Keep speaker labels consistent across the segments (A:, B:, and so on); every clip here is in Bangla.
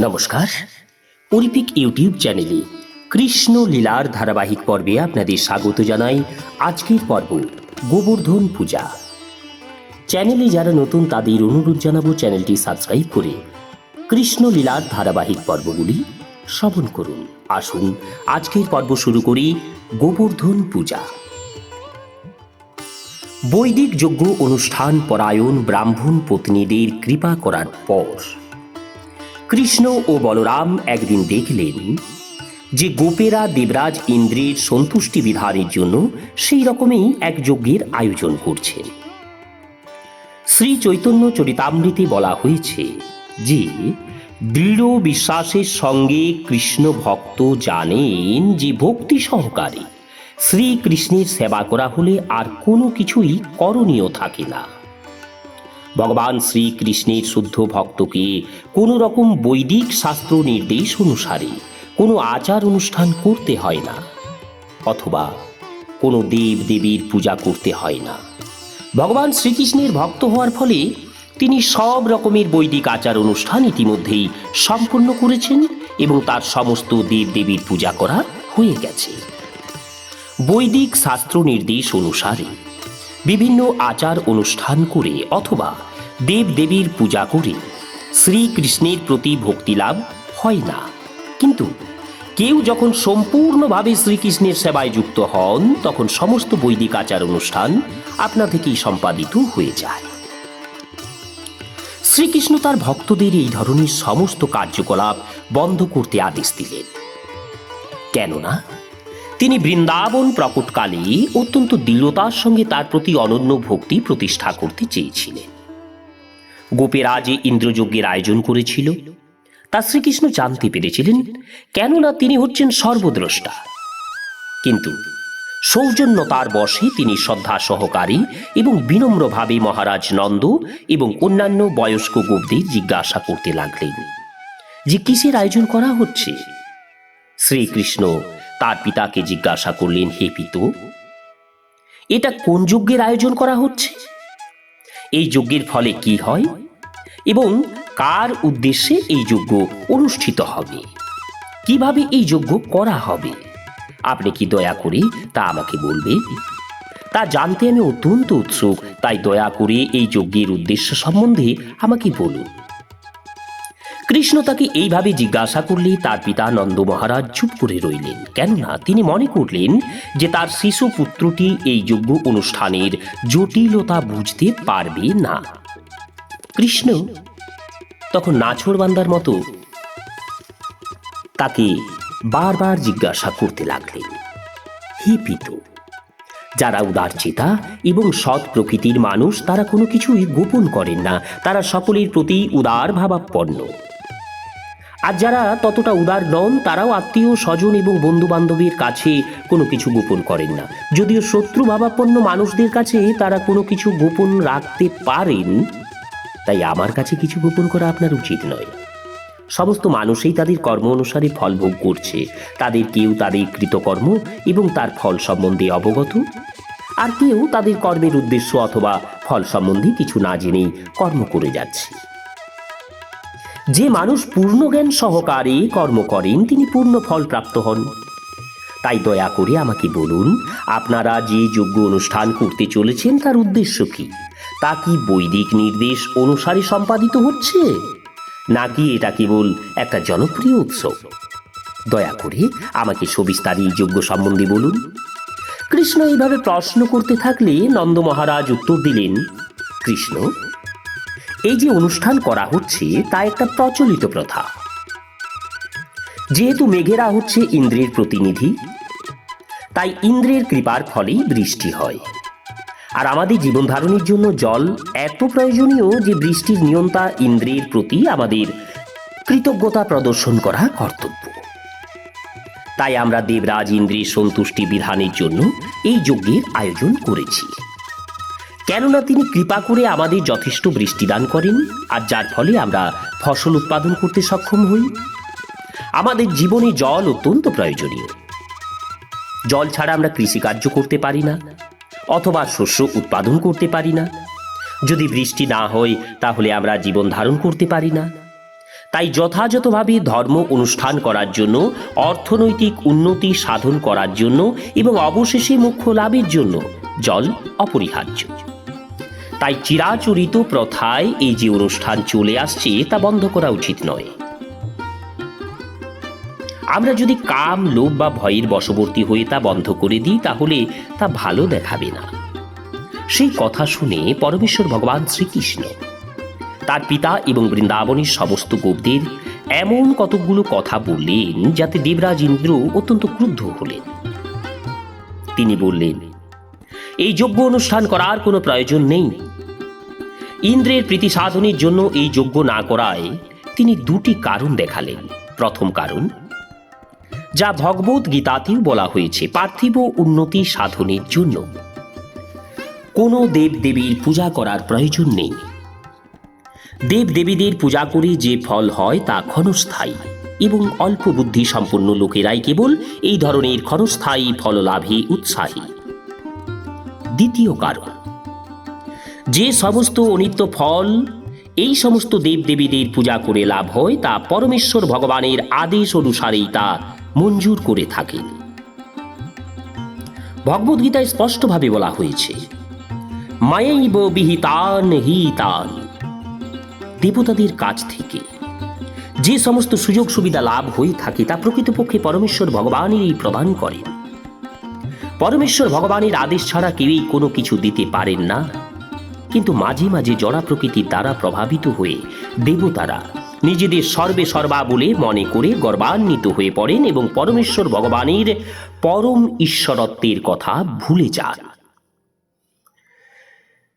A: নমস্কার। অলিম্পিক ইউটিউব চ্যানেলে কৃষ্ণ লীলার ধারাবাহিক পর্বে আপনাদের স্বাগত জানাই আজকের পর্ব গোবর্ধন পূজা। চ্যানেলে যারা নতুন তাদের অনুরোধ জানাব চ্যানেলটি সাবস্ক্রাইব করে কৃষ্ণ লীলার ধারাবাহিক পর্বগুলি শ্রবণ করুন। আসুন, আজকের পর্ব শুরু করি গোবর্ধন পূজা। বৈদিক যজ্ঞ অনুষ্ঠান পরায়ণ ব্রাহ্মণ পত্নীদের কৃপা করার পর কৃষ্ণ ও বলরাম একদিন দেখলেন যে গোপেরা দেবরাজ ইন্দ্রের সন্তুষ্টি বিধানের জন্য সেই রকমই এক যজ্ঞের আয়োজন করছেন। শ্রী চৈতন্য চরিতামৃতে বলা হয়েছে যে, দৃঢ় বিশ্বাসের সঙ্গে কৃষ্ণ ভক্ত জানেন যে ভক্তি সহকারে শ্রীকৃষ্ণের সেবা করা হলে আর কোনো কিছুই করণীয় থাকে না। ভগবান শ্রীকৃষ্ণের শুদ্ধ ভক্তকে কোনো রকম বৈদিক শাস্ত্র নির্দেশ অনুসারে কোনো আচার অনুষ্ঠান করতে হয় না, অথবা কোনো দেব দেবীর পূজা করতে হয় না। ভগবান শ্রীকৃষ্ণের ভক্ত হওয়ার ফলে তিনি সব রকমের বৈদিক আচার অনুষ্ঠান ইতিমধ্যেই সম্পূর্ণ করেছেন এবং তার সমস্ত দেব দেবীর পূজা করা হয়ে গেছে। বৈদিক শাস্ত্র নির্দেশ অনুসারে বিভিন্ন আচার অনুষ্ঠান করে অথবা দেব দেবীর পূজা করে শ্রীকৃষ্ণের প্রতি ভক্তি লাভ হয় না। কিন্তু কেউ যখন সম্পূর্ণভাবে শ্রীকৃষ্ণের সেবায় যুক্ত হন, তখন সমস্ত বৈদিক আচার অনুষ্ঠান আপনা থেকেই সম্পাদিত হয়ে যায়। শ্রীকৃষ্ণ তার ভক্তদের এই ধরনের সমস্ত কার্যকলাপ বন্ধ করতে আদেশ দিলেন। কেননা তিনি বৃন্দাবন প্রকটকালে অত্যন্ত দৃঢ়তার সঙ্গে তার প্রতি অনন্য ভক্তি প্রতিষ্ঠা করতে চেয়েছিলেন। গোপেরা ইন্দ্রযজ্ঞের আয়োজন করেছিল। তা শ্রীকৃষ্ণ জানতে পেরেছিলেন কেননা তিনি হচ্ছেন সর্বদ্রষ্টা। কিন্তু সৌজন্য তার বশে তিনি শ্রদ্ধা সহকারী এবং বিনম্রভাবে মহারাজ নন্দ এবং অন্যান্য বয়স্ক গোপদের জিজ্ঞাসা করতে লাগলেন যে কিসের আয়োজন করা হচ্ছে? শ্রীকৃষ্ণ তার পিতাকে জিজ্ঞাসা করলেন, হে পিত, এটা কোন যজ্ঞের আয়োজন করা হচ্ছে? এই যজ্ঞের ফলে কি হয়? এবং কার উদ্দেশ্যে এই যজ্ঞ অনুষ্ঠিত হবে? কীভাবে এই যজ্ঞ করা হবে? আপনি কি দয়া করে তা আমাকে বলবেন? তা জানতে আমি অত্যন্ত উৎসুক, তাই দয়া করে এই যজ্ঞের উদ্দেশ্য সম্বন্ধে আমাকে বলুন। কৃষ্ণ তাকে এইভাবে জিজ্ঞাসা করলে তার পিতা নন্দ মহারাজ চুপ করে রইলেন। কেননা তিনি মনে করলেন যে তার শিশু পুত্রটি এই যজ্ঞ অনুষ্ঠানের জটিলতা বুঝতে পারবে না। কৃষ্ণ তখন নাছড় বান্দার মতো তাকে বারবার জিজ্ঞাসা করতে লাগলেন, হে পিত, যারা উদার চেতা এবং সৎ প্রকৃতির মানুষ তারা কোনো কিছুই গোপন করেন না। তারা সকলের প্রতি উদার ভাবাপন্ন। আর যারা ততটা উদার নন, তারাও আত্মীয়, স্বজন এবং বন্ধু বান্ধবের কাছে কোনো কিছু গোপন করেন না। যদিও শত্রু ভাবাপন্ন মানুষদের কাছে তারা কোনো কিছু গোপন রাখতে পারেন, তাই আমার কাছে কিছু গোপন করা আপনার উচিত নয়। সমস্ত মানুষই তাদের কর্ম অনুসারে ফল ভোগ করছে। তাদের কেউ তাদের কৃতকর্ম এবং তার ফল সম্বন্ধে অবগত, আর কেউ তাদের কর্মের উদ্দেশ্য অথবা ফল সম্বন্ধে কিছু না জেনেই কর্ম করে যাচ্ছে। যে মানুষ পূর্ণ জ্ঞান সহকারে কর্ম করেন, তিনি পূর্ণ ফল প্রাপ্ত হন। তাই দয়া করে আমাকে বলুন, আপনারা যে যোগ্য অনুষ্ঠান করতে চলেছেন, তার উদ্দেশ্য কি? তা কি বৈদিক নির্দেশ অনুসারে সম্পাদিত হচ্ছে? নাকি এটা কেবল একটা জনপ্রিয় উৎসব? দয়া করে আমাকে সবিস্তারে এই যজ্ঞ সম্বন্ধে বলুন। কৃষ্ণ এইভাবে প্রশ্ন করতে থাকলে নন্দ মহারাজ উত্তর দিলেন, কৃষ্ণ এই যে অনুষ্ঠান করা হচ্ছে, তা একটা প্রচলিত প্রথা। যেহেতু মেঘেরা হচ্ছে ইন্দ্রের প্রতিনিধি, তাই ইন্দ্রের কৃপার ফলেই বৃষ্টি হয়। আর আমাদের জীবন ধারণের জন্য জল এত প্রয়োজনীয় যে বৃষ্টির নিয়ন্তা ইন্দ্রের প্রতি আমাদের কৃতজ্ঞতা প্রদর্শন করা কর্তব্য। তাই আমরা দেবরাজ ইন্দ্রের সন্তুষ্টি বিধানের জন্য এই যজ্ঞের আয়োজন করেছি। কেননা তিনি কৃপা করে আমাদের যথেষ্ট বৃষ্টিদান করেন, আর যার ফলে আমরা ফসল উৎপাদন করতে সক্ষম হই। আমাদের জীবনে জল অত্যন্ত প্রয়োজনীয়। জল ছাড়া আমরা কৃষিকার্য করতে পারি না, অথবা শস্য উৎপাদন করতে পারি না। যদি বৃষ্টি না হয়, তাহলে আমরা জীবন ধারণ করতে পারি না। তাই যথাযথভাবে ধর্ম অনুষ্ঠান করার জন্য, অর্থনৈতিক উন্নতি সাধন করার জন্য এবং অবশেষে মুখ্য লাভের জন্য জল অপরিহার্য। তাই চিরাচরিত প্রথায় এই যে অনুষ্ঠান চলে আসছে, তা বন্ধ করা উচিত নয়। আমরা যদি কাম, লোভ বা ভয়ের বশবর্তী হয়ে তা বন্ধ করে দিই, তাহলে তা ভালো দেখাবে না। সেই কথা শুনে পরমেশ্বর ভগবান শ্রীকৃষ্ণ, তার পিতা এবং বৃন্দাবনের সমস্ত গোপদের এমন কতকগুলো কথা বললেন, যাতে দেবরাজ ইন্দ্র অত্যন্ত ক্রুদ্ধ হলেন। তিনি বললেন এই যজ্ঞ অনুষ্ঠান করার কোনো প্রয়োজন নেই। ইন্দ্রের প্রীতি সাধনের জন্য এই যজ্ঞ না করায় তিনি দুটি কারণ দেখালেন। প্রথম কারণ, যা ভগবত গীতাতেও বলা হয়েছে, পার্থিব উন্নতি সাধনের জন্য। কোনো দেব দেবীর পূজা করার প্রয়োজন নেই। দেব দেবীদের পূজা করে যে ফল হয় তা ক্ষণস্থায়ী এবং অল্প বুদ্ধি সম্পন্ন লোকেরাই কেবল এই ধরনের ক্ষণস্থায়ী ফল লাভে উৎসাহী। দ্বিতীয় কারণ। যে সমস্ত অনিত্য ফল, এই সমস্ত দেব দেবীদের পূজা করে লাভ হয়, তা পরমেশ্বর ভগবানের আদেশ অনুসারেই তা মঞ্জুর করে থাকেন। ভগবদ্গীতায় স্পষ্টভাবে বলা হয়েছে, মায়ৈব বিহিতান হিতান। দেবতাদের কাছ থেকে যে সমস্ত সুযোগ সুবিধা লাভ হয়ে থাকে, তা প্রকৃতপক্ষে পরমেশ্বর ভগবানেরই প্রদান করেন। পরমেশ্বর ভগবানের আদেশ ছাড়া কেউই কোনো কিছু দিতে পারেন না। কিন্তু মাঝে মাঝে জড়া প্রকৃতির দ্বারা প্রভাবিত হয়ে দেবতারা নিজেদের সর্বে সর্বা বলে মনে করে গর্বান্বিত হয়ে পড়েন এবং পরমেশ্বর ভগবানের পরম ঈশ্বরত্বের কথা ভুলে যান।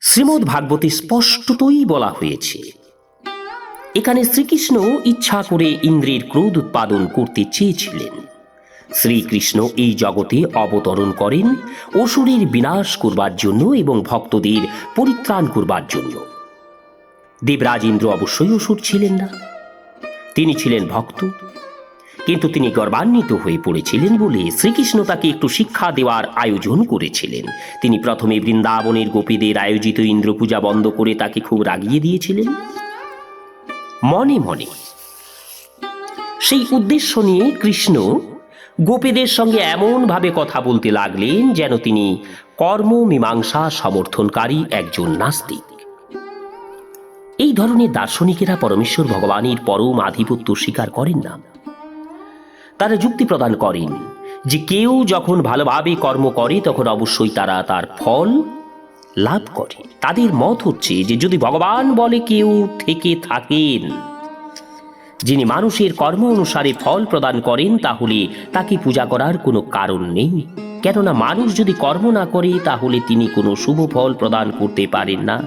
A: শ্রীমদ্ ভাগবতে স্পষ্টতই বলা হয়েছে, এখানে শ্রীকৃষ্ণ ইচ্ছা করে ইন্দ্রের ক্রোধ উৎপাদন করতে চেয়েছিলেন। শ্রীকৃষ্ণ এই জগতে অবতরণ করেন অসুরের বিনাশ করবার জন্য এবং ভক্তদের পরিত্রাণ করবার জন্য। দেবরাজ ইন্দ্র অবশ্যই অসুর ছিলেন না। তিনি ছিলেন ভক্ত, কিন্তু তিনি গর্বান্বিত হয়ে পড়েছিলেন বলে শ্রীকৃষ্ণ তাকে একটু শিক্ষা দেওয়ার আয়োজন করেছিলেন। তিনি প্রথমে বৃন্দাবনের গোপীদের আয়োজিত ইন্দ্র পূজা বন্ধ করে তাকে খুব রাগিয়ে দিয়েছিলেন। মনে মনে সেই উদ্দেশ্য নিয়ে কৃষ্ণ গোপীদের সঙ্গে এমনভাবে কথা বলতে লাগলেন যেন তিনি কর্ম মীমাংসা সমর্থনকারী একজন নাস্তিক। এই ধরনের দার্শনিকেরা পরমেশ্বর ভগবানের পরম আধিপত্য স্বীকার করেন না। তারা যুক্তি প্রদান করেন যে কেউ যখন ভালোভাবে কর্ম করে, তখন অবশ্যই তারা তার ফল লাভ করে। তাদের মত হচ্ছে যে যদি ভগবান বলে কেউ থেকে থাকেন যিনি মানুষের কর্ম অনুসারে ফল প্রদান করেন, তাহলে তাকে পূজা করার কোনো কারণ নেই। কেননা মানুষ যদি কর্ম না করে, তাহলে তিনি কোনো শুভ ফল প্রদান করতে পারেন না।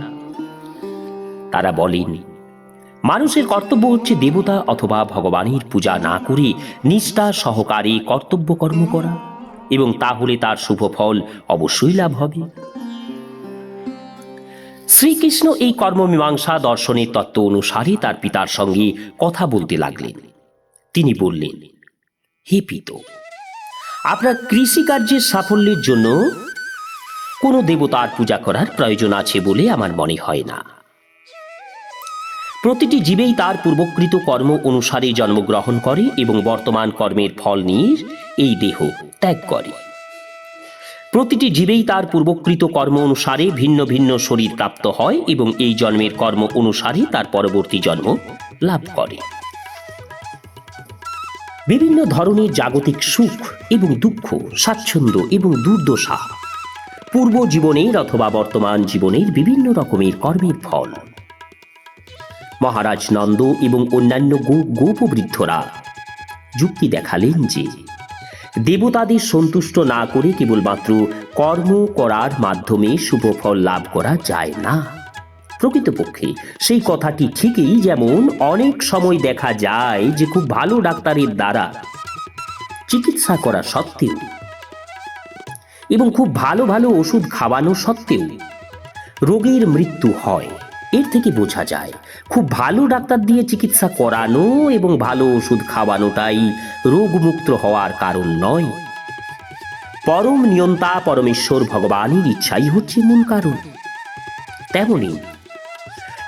A: তারা বলেন, মানুষের কর্তব্য হচ্ছে দেবতা অথবা ভগবানের পূজা না করে নিষ্ঠা সহকারে কর্তব্য কর্ম করা, এবং তাহলে তার শুভ ফল অবশ্যই লাভ হবে। শ্রীকৃষ্ণ এই কর্মমীমাংসা দর্শনের তত্ত্ব অনুসারে তার পিতার সঙ্গে কথা বলতে লাগলেন। তিনি বললেন, হে পিত, আপনার কৃষিকার্যের সাফল্যের জন্য কোনো দেবতার পূজা করার প্রয়োজন আছে বলে আমার মনে হয় না। প্রতিটি জীবেই তার পূর্বকৃত কর্ম অনুসারে জন্মগ্রহণ করে এবং বর্তমান কর্মের ফল নিয়ে এই দেহ ত্যাগ করে। প্রতিটি জীবেই তার পূর্বকৃত কর্ম অনুসারে ভিন্ন ভিন্ন শরীর প্রাপ্ত হয় এবং এই জন্মের কর্ম অনুসারে তার পরবর্তী জন্ম লাভ করে। বিভিন্ন ধরনের জাগতিক সুখ এবং দুঃখ, স্বাচ্ছন্দ্য এবং দুর্দশা পূর্ব জীবনের অথবা বর্তমান জীবনের বিভিন্ন রকমের কর্মের ফল। মহারাজ নন্দ এবং অন্যান্য গোপবৃদ্ধরা যুক্তি দেখালেন যে দেবতাদের সন্তুষ্ট না করে কেবলমাত্র কর্ম করার মাধ্যমে শুভ ফল লাভ করা যায় না। প্রকৃতপক্ষে সেই কথাটি ঠিকই যেমন অনেক সময় দেখা যায় যে খুব ভালো ডাক্তারের দ্বারা চিকিৎসা করা সত্ত্বেও এবং খুব ভালো ভালো ওষুধ খাওয়ানো সত্ত্বেও রোগীর মৃত্যু হয়। এর থেকে বোঝা যায় খুব ভালো ডাক্তার দিয়ে চিকিৎসা করানো এবং ভালো ওষুধ খাওয়ানোটাই রোগমুক্ত হওয়ার কারণ নয়। পরম নিয়ন্তা পরমেশ্বর ভগবানের ইচ্ছাই হচ্ছে মূল কারণ। তেমনি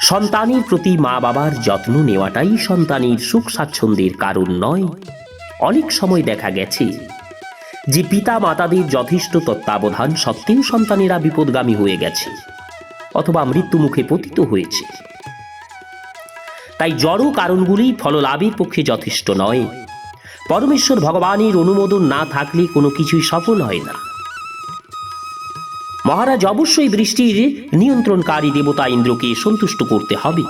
A: সন্তানের প্রতি মা বাবার যত্ন নেওয়াটাই সন্তানের সুখ স্বাচ্ছন্দ্যের কারণ নয়। অনেক সময় দেখা গেছে যে পিতা মাতাদের যথেষ্ট তত্ত্বাবধান সত্ত্বেও সন্তানেরা বিপদগামী হয়ে গেছে অথবা মৃত্যুমুখে পতিত হয়েছে। তাই জড় কারণগুলি ফললাভের পক্ষে যথেষ্ট নয়। পরমেশ্বর ভগবানের অনুমোদন না থাকলে কোনো কিছুই সফল হয় না। মহারাজ অবশ্যই বৃষ্টির নিয়ন্ত্রণকারী দেবতা ইন্দ্রকে সন্তুষ্ট করতে হবে।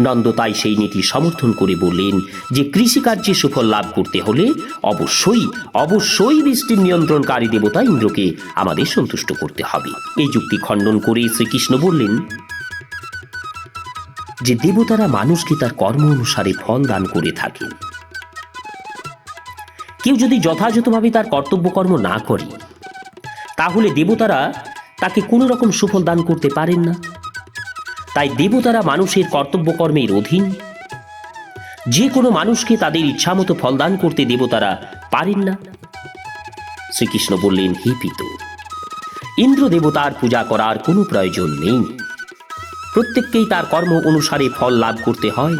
A: নন্দ তাই সেই নীতি সমর্থন করে বললেন যে, কৃষিকার্যে সুফল লাভ করতে হলে অবশ্যই অবশ্যই বৃষ্টির নিয়ন্ত্রণকারী দেবতা ইন্দ্রকে আমাদের সন্তুষ্ট করতে হবে। এই যুক্তি খণ্ডন করে শ্রীকৃষ্ণ বললেন যে দেবতারা মানুষকে তার কর্ম অনুসারে ফল দান করে থাকেন। কেউ যদি যথাযথভাবে তার কর্তব্য কর্ম না করে, তাহলে দেবতারা তাকে কোনো রকম সুফল দান করতে পারেন না। তাই দেবতারা মানুষের কর্তব্য কর্মের অধীন। যে কোনো মানুষকে তাদের ইচ্ছামতো ফল দান করতে দেবতারা পারেন না। শ্রীকৃষ্ণ বললেন, হে পিত ইন্দ্র দেবতার পূজা করার কোনো প্রয়োজন নেই। প্রত্যেককেই তার কর্ম অনুসারে ফল লাভ করতে হয়।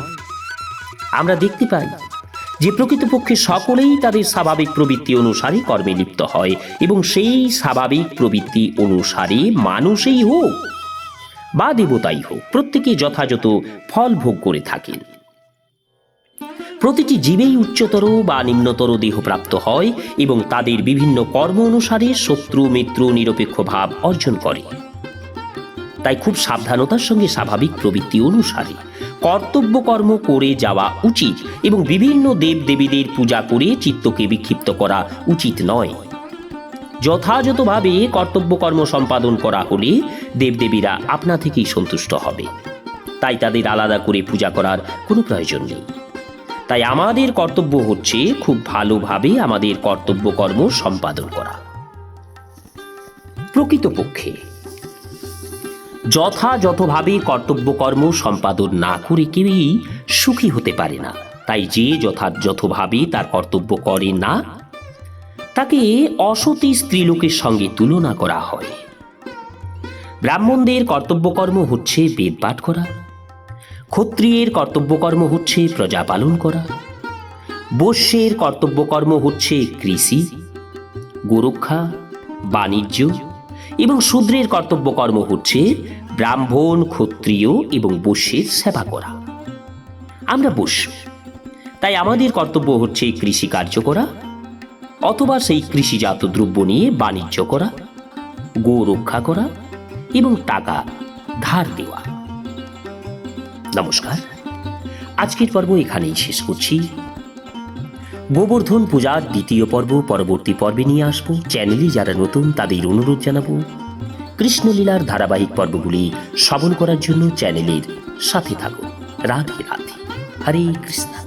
A: আমরা দেখতে পাই যে প্রকৃতপক্ষে সকলেই তাদের স্বাভাবিক প্রবৃত্তি অনুসারে কর্মে লিপ্ত হয় এবং সেই স্বাভাবিক প্রবৃত্তি অনুসারে মানুষই হোক বা দেবতাই হোক, প্রত্যেকে যথাযথ ফল ভোগ করে থাকেন। প্রতিটি জীবেই উচ্চতর বা নিম্নতর দেহপ্রাপ্ত হয় এবং তাদের বিভিন্ন কর্ম অনুসারে শত্রু, মিত্র, নিরপেক্ষ ভাব অর্জন করে। তাই খুব সাবধানতার সঙ্গে স্বাভাবিক প্রবৃত্তি অনুসারে কর্তব্য কর্ম করে যাওয়া উচিত এবং বিভিন্ন দেব দেবীদের পূজা করে চিত্তকে বিক্ষিপ্ত করা উচিত নয়। যথাযথভাবে কর্তব্য কর্ম সম্পাদন করা হলে দেবদেবীরা আপনা থেকেই সন্তুষ্ট হবে। তাই তাদের আলাদা করে পূজা করার কোনো প্রয়োজন নেই। তাই আমাদের কর্তব্য হচ্ছে খুব ভালোভাবে আমাদের কর্তব্য কর্ম সম্পাদন করা। প্রকৃতপক্ষে যথাযথভাবে কর্তব্য কর্ম সম্পাদন না করে কেউই সুখী হতে পারে না। তাই যে যথাযথভাবে তার কর্তব্য করে না, তাকে অসতী স্ত্রীলোকের সঙ্গে তুলনা করা হয়। ব্রাহ্মণদের কর্তব্যকর্ম হচ্ছে বেদ পাঠ করা, ক্ষত্রিয়ের কর্তব্যকর্ম হচ্ছে প্রজা পালন করা, বৈশ্যের কর্তব্যকর্ম হচ্ছে কৃষি, গোরক্ষা, বাণিজ্য এবং শূদ্রের কর্তব্যকর্ম হচ্ছে ব্রাহ্মণ, ক্ষত্রিয় এবং বৈশ্যের সেবা করা। আমরা বৈশ্য। তাই আমাদের কর্তব্য হচ্ছে কৃষি কার্য করা অথবা সেই কৃষিজাত দ্রব্য নিয়ে বাণিজ্য করা, গো রক্ষা করা এবং টাকা ধার দেওয়া। নমস্কার। আজকের পর্ব এখানেই শেষ করছি। গোবর্ধন পূজার দ্বিতীয় পর্ব, পরবর্তী পর্বে নিয়ে আসব। চ্যানেলে যারা নতুন, তাদের অনুরোধ জানাব। কৃষ্ণলীলার ধারাবাহিক পর্বগুলি শ্রবণ করার জন্য চ্যানেলের সাথে থাকুন। রাধে রাধে। হরে কৃষ্ণ।